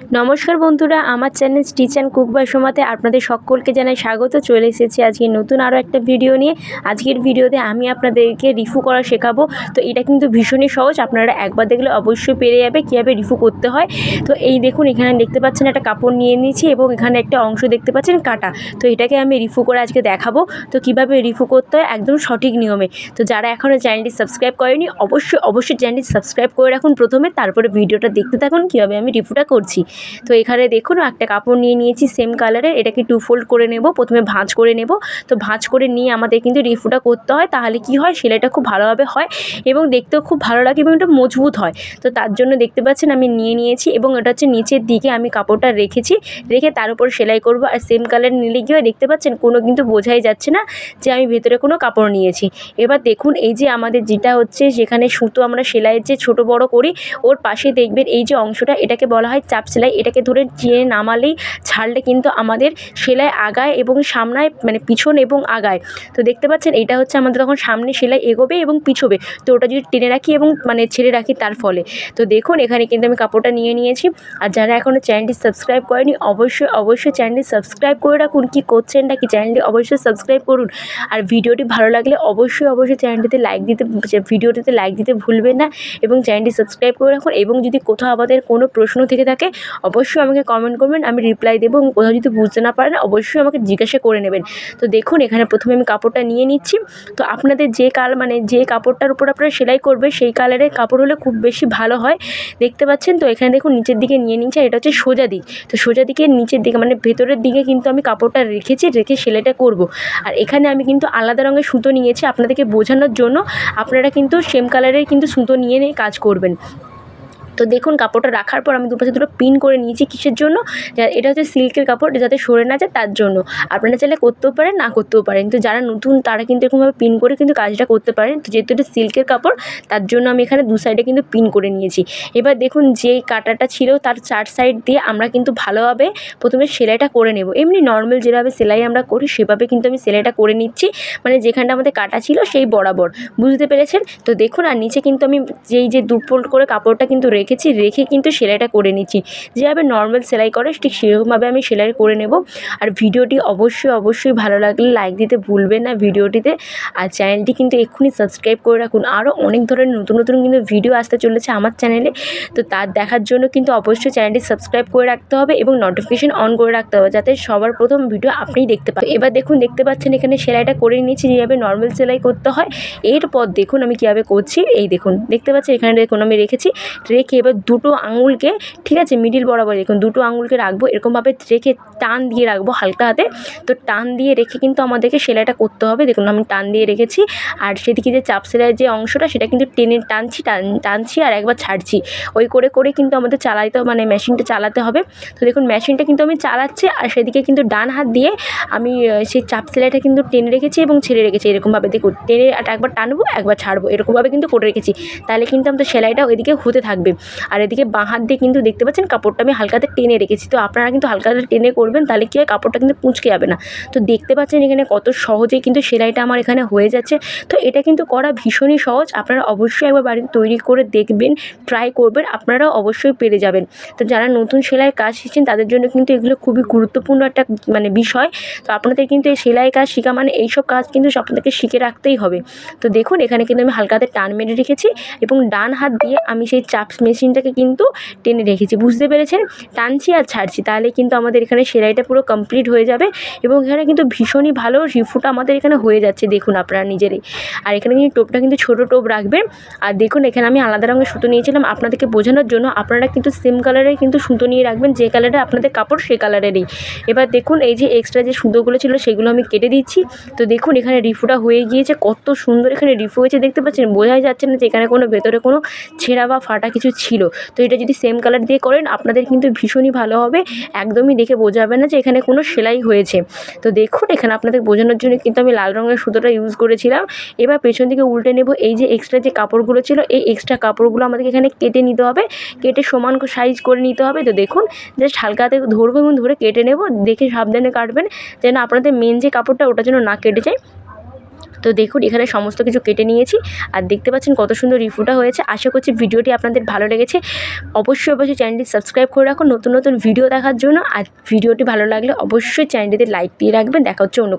নমস্কার বন্ধুরা, আমার channel stitch and cook by সোমাতে আপনাদের সকলকে জানাই স্বাগত। চলে এসেছি আজকে নতুন আরও একটা ভিডিও নিয়ে। আজকের ভিডিওতে আমি আপনাদেরকে রিফু করা শেখাবো। তো এটা কিন্তু ভীষণই সহজ, আপনারা একবার দেখলে অবশ্যই পেরে যাবে কীভাবে রিফু করতে হয়। তো এই দেখুন, এখানে দেখতে পাচ্ছেন একটা কাপড় নিয়ে নিয়েছি এবং এখানে একটা অংশ দেখতে পাচ্ছেন কাটা। তো এটাকে আমি রিফু করে আজকে দেখাবো। তো কীভাবে রিফু করতে হয় একদম সঠিক নিয়মে। তো যারা এখনও চ্যানেলটি সাবস্ক্রাইব করেনি, অবশ্যই অবশ্যই চ্যানেলটি সাবস্ক্রাইব করে রাখুন প্রথমে, তারপরে ভিডিওটা দেখতে থাকুন কীভাবে আমি রিফুটা করছি। তো এখানে দেখুন, একটা কাপড় নিয়ে নিয়েছি সেম কালারের এটাকে টু ফোল্ড করে নেব। প্রথমে ভাঁজ করে নেব। তো ভাঁজ করে নিয়ে আমাদের কিন্তু রিফুটা করতে হয়। তাহলে কি হয়? সেলাইটা খুব ভালোভাবে হয় এবং দেখতেও খুব ভালো লাগে এবং এটা মজবুত হয়। তো তার জন্য দেখতে পাচ্ছেন, আমি নিয়ে নিয়েছি এবং এটা হচ্ছে নিচের দিকে আমি কাপড়টা রেখেছি। রেখে তার উপর সেলাই করব। আর সেম কালার নিলে গিয়ে দেখতে পাচ্ছেন, কোনো কিন্তু বোঝাই যাচ্ছে না যে আমি ভেতরে কোনো কাপড় নিয়েছি। এবার দেখুন, এই যে আমাদের যেটা হচ্ছে, যেখানে সুতো আমরা সেলাইয়ের যে ছোটো বড় করি, ওর পাশে দেখবেন এই যে অংশটা, এটাকে বলা হয় চাপ সেলাই এটাকে ধরে টেনে নামালেই ছাড়লে কিন্তু আমাদের সেলাই আগায় এবং সামনায় মানে পিছন এবং আগায়। তো দেখতে পাচ্ছেন এটা হচ্ছে আমাদের তখন সামনে সেলাই এগোবে এবং পিছোবে। তো ওটা যদি টেনে রাখি এবং মানে ছেড়ে রাখি তার ফলে। তো দেখুন এখানে কিন্তু আমি কাপড়টা নিয়ে নিয়েছি। আর যারা এখনও চ্যানেলটি সাবস্ক্রাইব করেনি, অবশ্যই অবশ্যই চ্যানেলটি সাবস্ক্রাইব করে রাখুন। কী করছেন নাকি চ্যানেলটি অবশ্যই সাবস্ক্রাইব করুন। আর ভিডিওটি ভালো লাগলে অবশ্যই অবশ্যই চ্যানেলটিতে লাইক দিতে ভিডিওটিতে লাইক দিতে ভুলবেন না। এবং চ্যানেলটি সাবস্ক্রাইব করে রাখুন। এবং যদি কোথাও আমাদের কোনো প্রশ্ন থেকে থাকে অবশ্যই আমাকে কমেন্ট করবেন, আমি রিপ্লাই দেবো এবং কোথাও যদি বুঝতে না পারেন, অবশ্যই আমাকে জিজ্ঞাসা করে নেবেন। তো দেখুন, এখানে প্রথমে আমি কাপড়টা নিয়ে নিচ্ছি। তো আপনাদের যে কাল মানে যে কাপড়টার উপর আপনারা সেলাই করবে সেই কালারের কাপড় হলে খুব বেশি ভালো হয়। দেখতে পাচ্ছেন তো, এখানে দেখুন, নিচের দিকে নিয়ে নিচ্ছে এটা হচ্ছে সোজা দিক। তো সোজা দিকে, নিচের দিকে মানে ভেতরের দিকে কিন্তু আমি কাপড়টা রেখেছি, রেখে সেলাইটা করব। আর এখানে আমি কিন্তু আলাদা রঙের সুতো নিয়েছি, আপনাদেরকে বোঝানোর জন্য। আপনারা কিন্তু সেম কালারের কিন্তু সুতো নিয়ে নিয়ে কাজ করবেন। তো দেখুন কাপড়টা রাখার পর আমি দুপাশে দুটো পিন করে নিয়েছি কিসের জন্য? এটা হচ্ছে সিল্কের কাপড় যাতে সরে না যায় তার জন্য। আপনারা চাইলে করতেও পারেন, না করতেও পারেন। তো যারা নতুন, তারা কিন্তু এরকমভাবে পিন করে কিন্তু কাজটা করতে পারেন। তো যেহেতু এটা সিল্কের কাপড়, তার জন্য আমি এখানে দু সাইডে কিন্তু পিন করে নিয়েছি। এবার দেখুন যেই কাটাটা ছিল, তার চার সাইড দিয়ে আমরা কিন্তু ভালোভাবে প্রথমে সেলাইটা করে নেব। এমনি নর্মাল যেভাবে সেলাই আমরা করি, সেভাবে কিন্তু আমি সেলাইটা করে নিচ্ছি। মানে যেখানটা আমাদের কাটা ছিল, সেই বরাবর। বুঝতে পেরেছেন? তো দেখুন, আর নিচে কিন্তু আমি যেই যে দু ফোল্ড করে কাপড়টা কিন্তু রেখেছি রেখে কিন্তু সেলাইটা করে নিচ্ছি। যেভাবে নর্মাল সেলাই করে, ঠিক সেরকমভাবে আমি সেলাই করে নেব। আর ভিডিওটি অবশ্যই অবশ্যই ভালো লাগলে লাইক দিতে ভুলবেন না ভিডিওটিতে। আর চ্যানেলটি কিন্তু এক্ষুনি সাবস্ক্রাইব করে রাখুন। আরও অনেক ধরনের নতুন নতুন কিন্তু ভিডিও আসতে চলেছে আমার চ্যানেলে তো তার দেখার জন্য কিন্তু অবশ্যই চ্যানেলটি সাবস্ক্রাইব করে রাখতে হবে এবং নোটিফিকেশন অন করে রাখতে হবে, যাতে সবার প্রথম ভিডিও আপনিই দেখতে পান। এবার দেখুন, দেখতে পাচ্ছেন এখানে সেলাইটা করে নিয়েছি, যেভাবে নর্মাল সেলাই করতে হয়। এরপর দেখুন আমি কীভাবে করছি। এই দেখুন, দেখতে পাচ্ছেন এখানে দেখুন আমি রেখেছি। রেখে এবার দুটো আঙুলকে, ঠিক আছে মিডিল বরাবর দেখুন দুটো আঙুলকে রাখব, এরকমভাবে রেখে টান দিয়ে রাখব হালকা হাতে। তো টান দিয়ে রেখে কিন্তু আমাদেরকে সেলাইটা করতে হবে। দেখুন, আমি টান দিয়ে রেখেছি। আর সেদিকে যে চাপ সেলাইয়ের যে অংশটা, সেটা কিন্তু টেনে টানছি, টান, টানছি আর একবার ছাড়ছি। ওই করে করে কিন্তু আমাদের চালাইতে মানে মেশিনটা চালাতে হবে। তো দেখুন, মেশিনটা কিন্তু আমি চালাচ্ছি আর সেদিকে কিন্তু ডান হাত দিয়ে আমি সেই চাপ সেলাইটা কিন্তু টেনে রেখেছি এবং ছেড়ে রেখেছি এরকমভাবে। দেখুন, টেনে একবার টানবো, একবার ছাড়বো, এরকমভাবে কিন্তু করে রেখেছি। তাহলে কিন্তু আমাদের সেলাইটা ওইদিকে হতে থাকবে। আর এদিকে বাঁ হাত দিয়ে কিন্তু দেখতে পাচ্ছেন কাপড়টা আমি হালকাতে টেনে রেখেছি। তো আপনারা কিন্তু হালকাতে টেনে করবেন, তাহলে কি হয় কাপড়টা কিন্তু কুঁচকে যাবে না। তো দেখতে পাচ্ছেন এখানে কত সহজেই কিন্তু সেলাইটা আমার এখানে হয়ে যাচ্ছে। তো এটা কিন্তু করা ভীষণই সহজ, আপনারা অবশ্যই একবার বাড়িতে তৈরি করে দেখবেন ট্রাই করবেন, আপনারাও অবশ্যই পেরে যাবেন। তো যারা নতুন সেলাই কাজ শিখছেন, তাদের জন্য কিন্তু এগুলো খুবই গুরুত্বপূর্ণ একটা মানে বিষয়। তো আপনাদের কিন্তু এই সেলাই কাজ শেখা মানে এইসব কাজ কিন্তু আপনাদেরকে শিখে রাখতেই হবে। তো দেখুন, এখানে কিন্তু আমি হালকা হাতে টান মেরে রেখেছি এবং ডান হাত দিয়ে আমি সেই চাপ মেশিনটাকে কিন্তু টেনে রেখেছি। বুঝতে পেরেছেন? টানছি আর ছাড়ছি। তাহলে কিন্তু আমাদের এখানে সেলাইটা পুরো কমপ্লিট হয়ে যাবে এবং এখানে কিন্তু ভীষণই ভালো রিফুটা আমাদের এখানে হয়ে যাচ্ছে। দেখুন আপনারা নিজেরই। আর এখানে কিন্তু টোপটা কিন্তু ছোটো টোপ রাখবেন। আর দেখুন, এখানে আমি আলাদা রঙের সুতো নিয়েছিলাম আপনাদেরকে বোঝানোর জন্য। আপনারা কিন্তু সেম কালারের কিন্তু সুতো নিয়ে রাখবেন। যে কালারে আপনাদের কাপড়, সে কালারেরই এবার দেখুন, এই যে এক্সট্রা যে সুতোগুলো ছিল, সেগুলো আমি কেটে দিচ্ছি। তো দেখুন, এখানে রিফুটা হয়ে গিয়েছে। কত সুন্দর এখানে রিফু হয়েছে। দেখতে পাচ্ছেন? বোঝাই যাচ্ছে না যে এখানে কোনো ভেতরে কোনো ছেঁড়া বা ফাটা কিছু ছিল। তো এটা যদি সেম কালার দিয়ে করেন, আপনাদের কিন্তু ভীষণই ভালো হবে। একদমই দেখে বোঝাবে না যে এখানে কোনো সেলাই হয়েছে। তো দেখুন, এখানে আপনাদের বোঝানোর জন্য কিন্তু আমি লাল রঙের সুতোটা ইউজ করেছিলাম। এবার পেছন দিকে উল্টে নেব। এই যে এক্সট্রা যে কাপড়গুলো ছিল, এই এক্সট্রা কাপড়গুলো আমাদেরকে এখানে কেটে নিতে হবে। কেটে সমান সাইজ করে নিতে হবে। তো দেখুন জাস্ট হালকা হাতে ধরবো এবং ধরে কেটে নেব। দেখে সাবধানে কাটবেন, যেন আপনাদের মেন যে কাপড়টা, ওটা যেন না কেটে যায়। তো দেখুন, এখানে সমস্ত কিছু কেটে নিয়েছি আর দেখতে পাচ্ছেন কত সুন্দর রিফুটা হয়েছে। আশা করছি ভিডিওটি আপনাদের ভালো লেগেছে। অবশ্যই অবশ্যই চ্যানেলটি সাবস্ক্রাইব করে রাখুন। নতুন নতুন ভিডিও দেখার জন্য। আর ভিডিওটি ভালো লাগলে অবশ্যই চ্যানেলটিতে লাইক দিয়ে রাখবেন। দেখা হচ্ছে অন্য